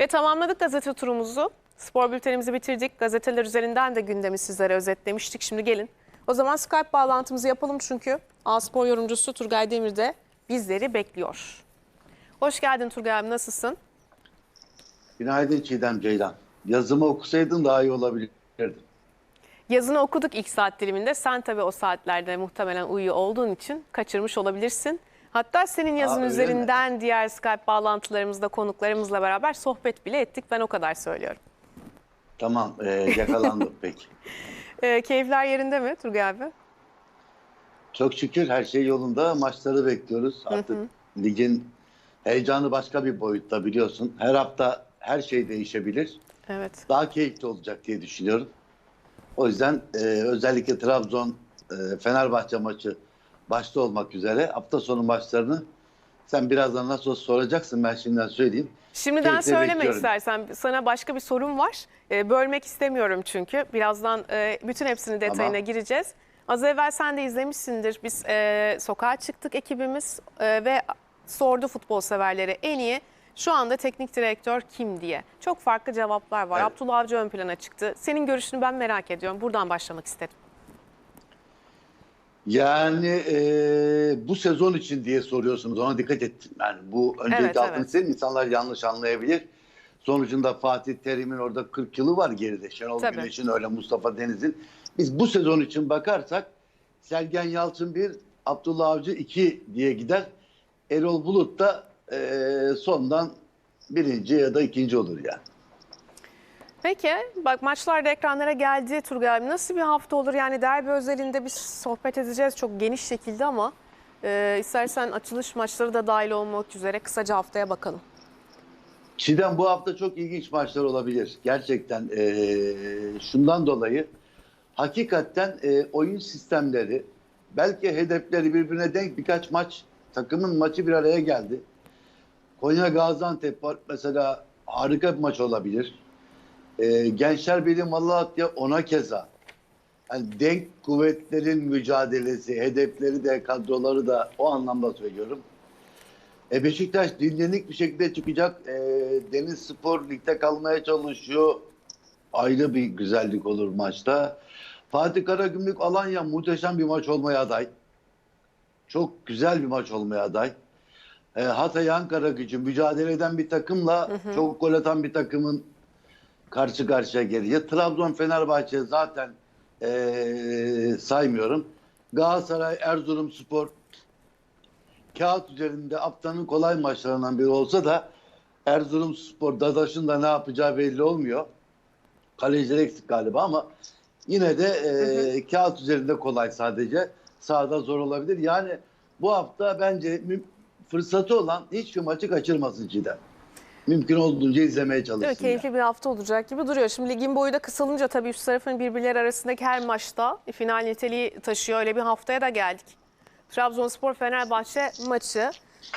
Ve tamamladık gazete turumuzu. Spor bültenimizi bitirdik. Gazeteler üzerinden de gündemi sizlere özetlemiştik. Şimdi gelin. O zaman Skype bağlantımızı yapalım çünkü A Spor yorumcusu Turgay Demir de bizleri bekliyor. Hoş geldin Turgay abi nasılsın? Günaydın Çiğdem Ceylan. Yazımı okusaydın daha iyi olabilirdi. Yazını okuduk ilk saat diliminde. Sen tabii o saatlerde muhtemelen uyuyor olduğun için kaçırmış olabilirsin. Hatta senin yazın mi? üzerinden diğer Skype bağlantılarımızda konuklarımızla beraber sohbet bile ettik. Ben o kadar söylüyorum. Tamam e, yakalandım peki. Ee, keyifler yerinde mi Turgay abi? Çok şükür her şey yolunda. Maçları bekliyoruz. Artık ligin heyecanı başka bir boyutta biliyorsun. Her hafta her şey değişebilir. Evet. Daha keyifli olacak diye düşünüyorum. O yüzden e, özellikle Trabzon e, Fenerbahçe maçı başta olmak üzere hafta sonu maçlarını sen birazdan nasıl soracaksın ben şimdiden söyleyeyim. Şimdiden Keyifle söyleme bekliyorum. istersen. Sana başka bir sorum var. Ee, bölmek istemiyorum çünkü. Birazdan e, bütün hepsini detayına Tamam. gireceğiz. Az evvel sen de izlemişsindir. Biz e, sokağa çıktık ekibimiz e, ve sordu futbol severlere en iyi şu anda teknik direktör kim diye. Çok farklı cevaplar var. Evet. Abdullah Avcı ön plana çıktı. Senin görüşünü ben merak ediyorum. Buradan başlamak istedim. Yani e, bu sezon için diye soruyorsunuz. Ona dikkat ettim. Yani bu öncelikle Evet, altını evet. çizeyim, insanlar yanlış anlayabilir. Sonucunda Fatih Terim'in orada 40 yılı var geride. Şenol Tabii. Güneş'in öyle Mustafa Deniz'in. Biz bu sezon için bakarsak Sergen Yalçın 1, Abdullah Avcı 2 diye gider. Erol Bulut da e, sondan birinci ya da ikinci olur yani. Peki bak maçlar da ekranlara geldi Turgay abi. Nasıl bir hafta olur? Yani derbi özelinde biz sohbet edeceğiz çok geniş şekilde ama e, istersen açılış maçları da dahil olmak üzere kısaca haftaya bakalım. Çiğdem bu hafta çok ilginç maçlar olabilir. Gerçekten eee, şundan dolayı hakikaten eee, oyun sistemleri belki hedefleri birbirine denk birkaç maç takımın maçı bir araya geldi. Konya Gaziantep mesela harika bir maç olabilir. Eee Gençler Birliği Malatya ona keza. Yani denk kuvvetlerin mücadelesi, hedefleri de kadroları da o anlamda söylüyorum. E Beşiktaş dinlenik bir şekilde çıkacak. E, Deniz Spor ligde kalmaya çalışıyor. Ayrı bir güzellik olur maçta. Fatih Karagümrük Alanya muhteşem bir maç olmaya aday. Çok güzel bir maç olmaya aday. E, Hatay Ankara gücü mücadele eden bir takımla çok gol atan bir takımın karşı karşıya geliyor. Trabzon Fenerbahçe zaten e, saymıyorum. Galatasaray Erzurum Spor kağıt üzerinde haftanın kolay maçlarından biri olsa da Erzurumspor Dadaş'ın da ne yapacağı belli olmuyor. Kaleciler eksik galiba ama yine de e, kağıt üzerinde kolay sadece. Sahada zor olabilir. Yani bu hafta bence fırsatı olan hiçbir maçı kaçırmasın Çiğdem. Mümkün olduğunca izlemeye Değil mi? çalışsın. Keyifli bir hafta olacak gibi duruyor. Şimdi ligin boyu da kısalınca tabii üst tarafın birbirleri arasındaki her maçta final niteliği taşıyor. Öyle bir haftaya da geldik. Trabzonspor Fenerbahçe maçı.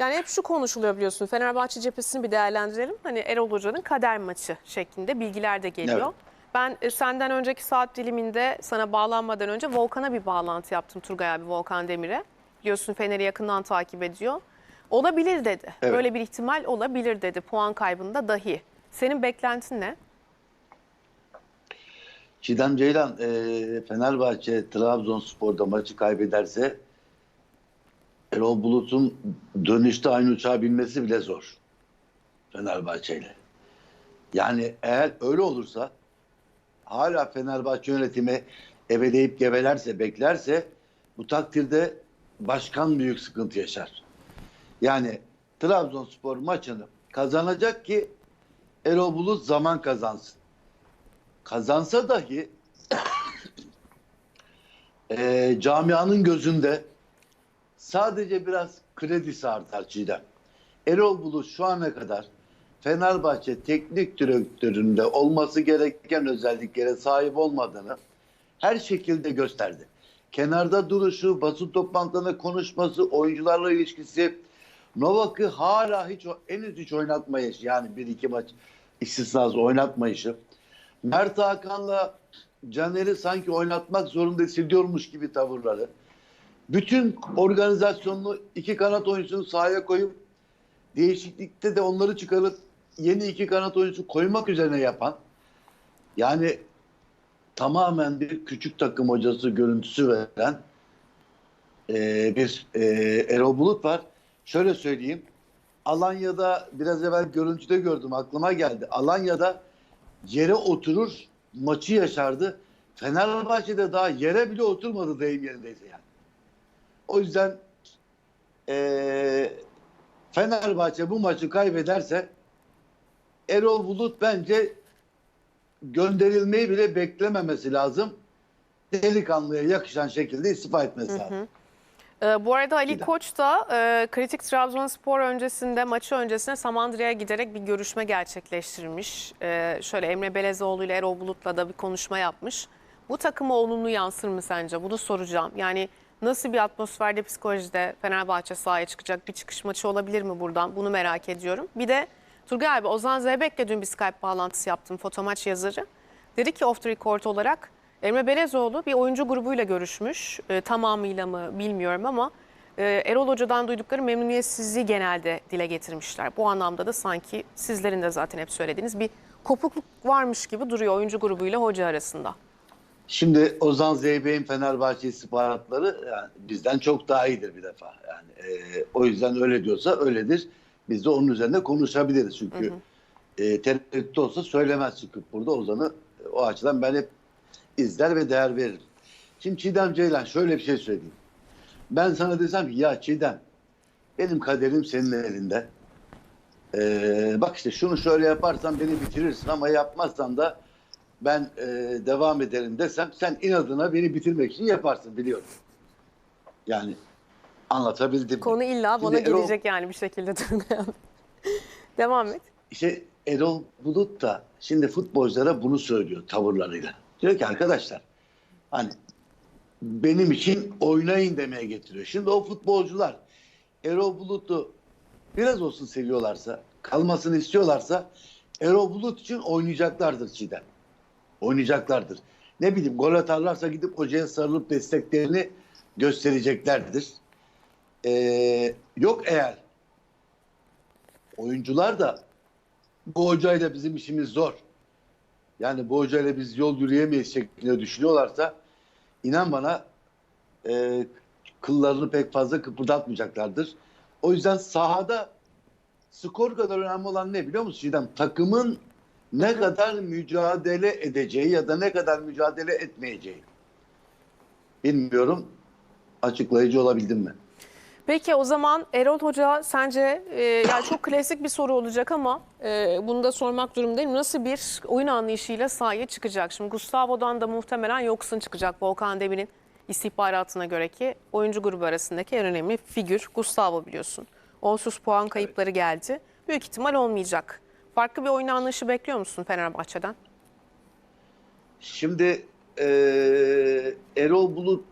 Yani hep şu konuşuluyor biliyorsun. Fenerbahçe cephesini bir değerlendirelim. Hani Erol Hoca'nın kader maçı şeklinde bilgiler de geliyor. Evet. Ben e, senden önceki saat diliminde sana bağlanmadan önce Volkan'a bir bağlantı yaptım Turgay abi Volkan Demir'e. Biliyorsun Fener'i yakından takip ediyor. Olabilir dedi. Evet. Böyle bir ihtimal olabilir dedi puan kaybında dahi. Senin beklentin ne? Çiğdem Ceylan e, Fenerbahçe Trabzonspor'da maçı kaybederse Erol Bulut'un dönüşte aynı uçağa binmesi bile zor. Fenerbahçe ile. Yani eğer öyle olursa hala Fenerbahçe yönetimi eveleyip gevelerse, beklerse bu takdirde başkan büyük sıkıntı yaşar. Yani Trabzonspor maçını kazanacak ki Erol Bulut zaman kazansın kazansa dahi eee, camianın gözünde sadece biraz kredisi artar Çiğdem. Erol Bulut şu ana kadar Fenerbahçe teknik direktöründe olması gereken özelliklere sahip olmadığını her şekilde gösterdi. Kenarda duruşu, basın toplantılarında konuşması, oyuncularla ilişkisi Novak'ı hala hiç henüz hiç oynatmayış yani bir iki maç istisnasız oynatmayışı. Mert Hakan'la Caner'i sanki oynatmak zorunda hissediyormuş gibi tavırları. Bütün organizasyonunu iki kanat oyuncusunu sahaya koyup değişiklikte de onları çıkarıp yeni iki kanat oyuncusu koymak üzerine yapan yani tamamen bir küçük takım hocası görüntüsü veren e, bir e, Erol Bulut var. Şöyle söyleyeyim. Alanya'da biraz evvel görüntüde gördüm aklıma geldi. Alanya'da yere oturur maçı yaşardı. Fenerbahçe'de daha yere bile oturmadı deyim yerindeyse yani. O yüzden eee, Fenerbahçe bu maçı kaybederse Erol Bulut bence gönderilmeyi bile beklememesi lazım. Delikanlıya yakışan şekilde istifa etmesi lazım. Ee, bu arada Ali. Koç da e, kritik Trabzonspor öncesinde, maçı öncesinde Samandıra'ya giderek bir görüşme gerçekleştirmiş. Ee, şöyle Emre Belezoğlu ile Erol Bulut'la da bir konuşma yapmış. Bu takıma olumlu yansır mı sence? Bunu soracağım. Yani nasıl bir atmosferde, psikolojide Fenerbahçe sahaya çıkacak bir çıkış maçı olabilir mi buradan? Bunu merak ediyorum. Bir de Turgay abi, Ozan Zeybek'le dün bir Skype bağlantısı yaptım, fotomaç yazarı. Dedi ki off the record olarak Emre Belezoğlu bir oyuncu grubuyla görüşmüş. E, tamamıyla mı bilmiyorum ama e, Erol Hoca'dan duydukları memnuniyetsizliği genelde dile getirmişler. Bu anlamda da sanki sizlerin de zaten hep söylediğiniz bir kopukluk varmış gibi duruyor oyuncu grubuyla hoca arasında. Şimdi Ozan Zeybek'in Fenerbahçe istihbaratları yani bizden çok daha iyidir bir defa. Yani e, o yüzden öyle diyorsa öyledir. Biz de onun üzerinde konuşabiliriz çünkü e, tereddüt olsa söylemez çıkıp burada Ozan'ı e, o açıdan ben hep izler ve değer veririm. Şimdi Çiğdem Ceylan şöyle bir şey söyleyeyim. Ben sana desem ki ya Çiğdem benim kaderim senin elinde. Ee, bak işte şunu şöyle yaparsan beni bitirirsin ama yapmazsan da ben e, devam ederim desem sen inadına beni bitirmek için yaparsın biliyorum. Yani anlatabildim. Konu illa Şimdi bana Erol- gelecek yani bir şekilde. Devam et. İşte Erol Bulut da şimdi futbolculara bunu söylüyor tavırlarıyla. Diyor ki arkadaşlar hani benim için oynayın demeye getiriyor. Şimdi o futbolcular Erol Bulut'u biraz olsun seviyorlarsa, kalmasını istiyorlarsa Erol Bulut için oynayacaklardır Çiğdem. Oynayacaklardır. Ne bileyim gol atarlarsa gidip hocaya sarılıp desteklerini göstereceklerdir. Ee, yok eğer oyuncular da bu hocayla bizim işimiz zor. Yani bu hocayla biz yol yürüyemeyiz şeklinde düşünüyorlarsa inan bana e, kıllarını pek fazla kıpırdatmayacaklardır. O yüzden sahada skor kadar önemli olan ne biliyor musun Çiğdem? Takımın ne kadar mücadele edeceği ya da ne kadar mücadele etmeyeceği. Bilmiyorum açıklayıcı olabildim mi? Peki o zaman Erol Hoca sence e, yani çok klasik bir soru olacak ama e, bunu da sormak durumundayım. Nasıl bir oyun anlayışıyla sahaya çıkacak? Şimdi Gustavo'dan da muhtemelen yoksun çıkacak Volkan Demir'in istihbaratına göre ki oyuncu grubu arasındaki en önemli figür Gustavo biliyorsun. Onsuz puan kayıpları geldi. Büyük ihtimal olmayacak. Farklı bir oyun anlayışı bekliyor musun Fenerbahçe'den? Şimdi eee Erol Bulut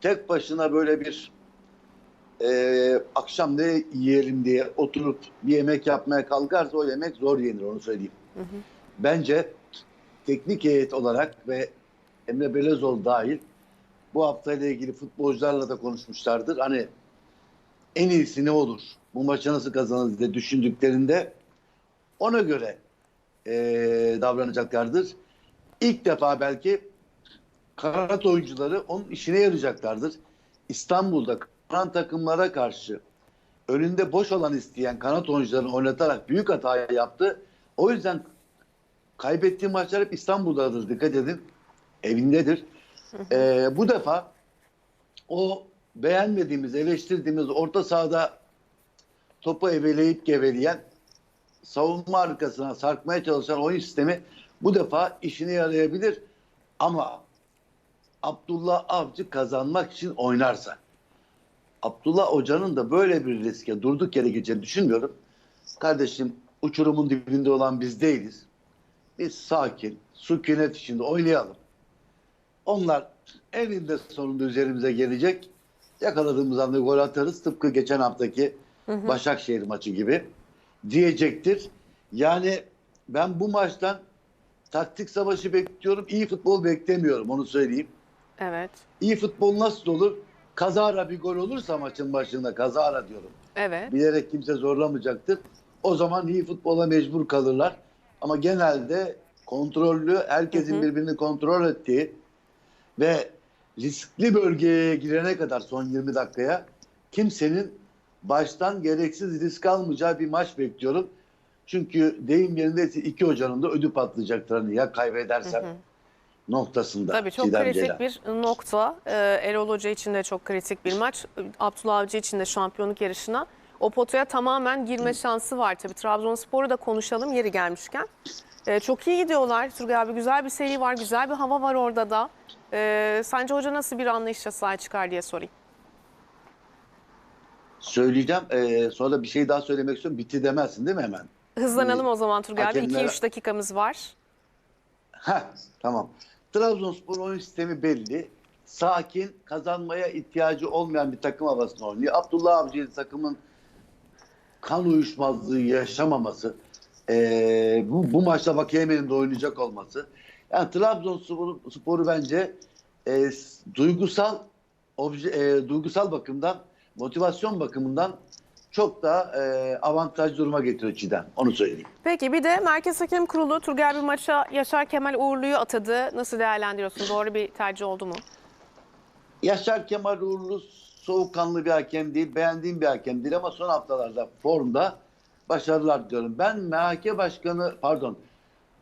tek başına böyle bir eee, akşam ne yiyelim diye oturup bir yemek yapmaya kalkarsa o yemek zor yenir onu söyleyeyim. Bence teknik heyet olarak ve Emre Belezoğlu dahil bu haftayla ilgili futbolcularla da konuşmuşlardır. Hani en iyisi ne olur? Bu maçı nasıl kazanırız diye düşündüklerinde ona göre eee, davranacaklardır. İlk defa belki kanat oyuncuları onun işine yarayacaklardır. İstanbul'da kanat takımlara karşı önünde boş olan isteyen kanat oyuncularını oynatarak büyük hata yaptı. O yüzden kaybettiği maçlar hep İstanbul'dadır. Dikkat edin. Evindedir. Ee, bu defa o beğenmediğimiz, eleştirdiğimiz orta sahada topu eveleyip geveleyen savunma arkasına sarkmaya çalışan oyun sistemi bu defa işine yarayabilir. Ama Abdullah Avcı kazanmak için oynarsa Abdullah Hoca'nın da böyle bir riske durduk yere gireceğini düşünmüyorum. Kardeşim uçurumun dibinde olan biz değiliz. Biz sakin, sükunet içinde oynayalım. Onlar eninde sonunda üzerimize gelecek. Yakaladığımız anda gol atarız. Tıpkı geçen haftaki Başakşehir maçı gibi diyecektir. Yani ben bu maçtan taktik savaşı bekliyorum. İyi futbol beklemiyorum onu söyleyeyim. Evet. İyi futbol nasıl olur? Kazara bir gol olursa maçın başında kazara diyorum. Evet. Bilerek kimse zorlamayacaktır. O zaman iyi futbola mecbur kalırlar. Ama genelde kontrollü, herkesin birbirini kontrol ettiği ve riskli bölgeye girene kadar son 20 dakikaya kimsenin baştan gereksiz risk almayacağı bir maç bekliyorum. Çünkü deyim yerindeyse iki hocanın da ödü patlayacaktır hani ya kaybedersem noktasında. Tabii çok Çiğdem kritik Ceylan. bir nokta. Ee, Erol Hoca için de çok kritik bir maç. Abdullah Avcı için de şampiyonluk yarışına. O potaya tamamen girme şansı var tabii. Trabzonspor'u da konuşalım yeri gelmişken. Ee, çok iyi gidiyorlar. Turgay abi güzel bir seri var, güzel bir hava var orada da. Ee, sence hoca nasıl bir anlayışla sahaya çıkar diye sorayım. Söyleyeceğim. Ee, sonra bir şey daha söylemek istiyorum. Bitti demezsin değil mi hemen? Hızlanalım o zaman Turgay abi. Hakemler- 2-3 dakikamız var. Heh, tamam. Trabzonspor oyun sistemi belli. Sakin, kazanmaya ihtiyacı olmayan bir takım havasını oynuyor. Abdullah Avcı'nın takımın kan uyuşmazlığı yaşamaması, ee, bu, bu maçta Vakiyemen'in de oynayacak olması. Yani Trabzonspor'u sporu bence s- duygusal obje, ee, duygusal bakımdan, motivasyon bakımından çok daha ee, avantajlı duruma getiriyor Çiğdem. Onu söyleyeyim. Peki bir de Merkez Hakem Kurulu Turgay abi maça Yaşar Kemal Uğurlu'yu atadı. Nasıl değerlendiriyorsun? Doğru bir tercih oldu mu? Yaşar Kemal Uğurlu soğukkanlı bir hakem değil, beğendiğim bir hakem değil ama son haftalarda formda başarılar diliyorum. Ben MHK Başkanı, pardon,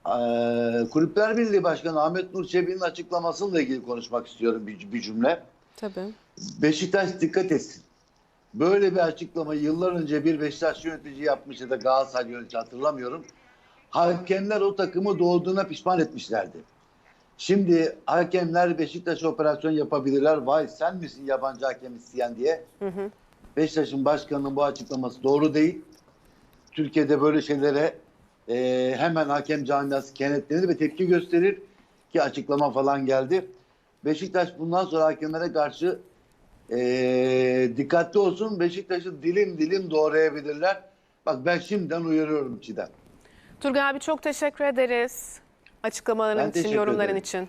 eee Kulüpler Birliği Başkanı Ahmet Nur Çebi'nin açıklamasıyla ilgili konuşmak istiyorum bir, bir cümle. Tabii. Beşiktaş dikkat etsin. Böyle bir açıklama yıllar önce bir Beşiktaş yönetici yapmış ya da Galatasaray yönetici hatırlamıyorum. Hakemler o takımı doğduğuna pişman etmişlerdi. Şimdi hakemler Beşiktaş operasyon yapabilirler. Vay sen misin yabancı hakem isteyen diye. Beşiktaş'ın başkanının bu açıklaması doğru değil. Türkiye'de böyle şeylere e, hemen hakem camiası kenetlenir ve tepki gösterir ki açıklama falan geldi. Beşiktaş bundan sonra hakemlere karşı e, dikkatli olsun. Beşiktaş'ı dilim dilim doğrayabilirler. Bak ben şimdiden uyarıyorum Çiğdem. Turgay abi çok teşekkür ederiz. Açıklamaların Ben için, teşekkür yorumların ederim. için.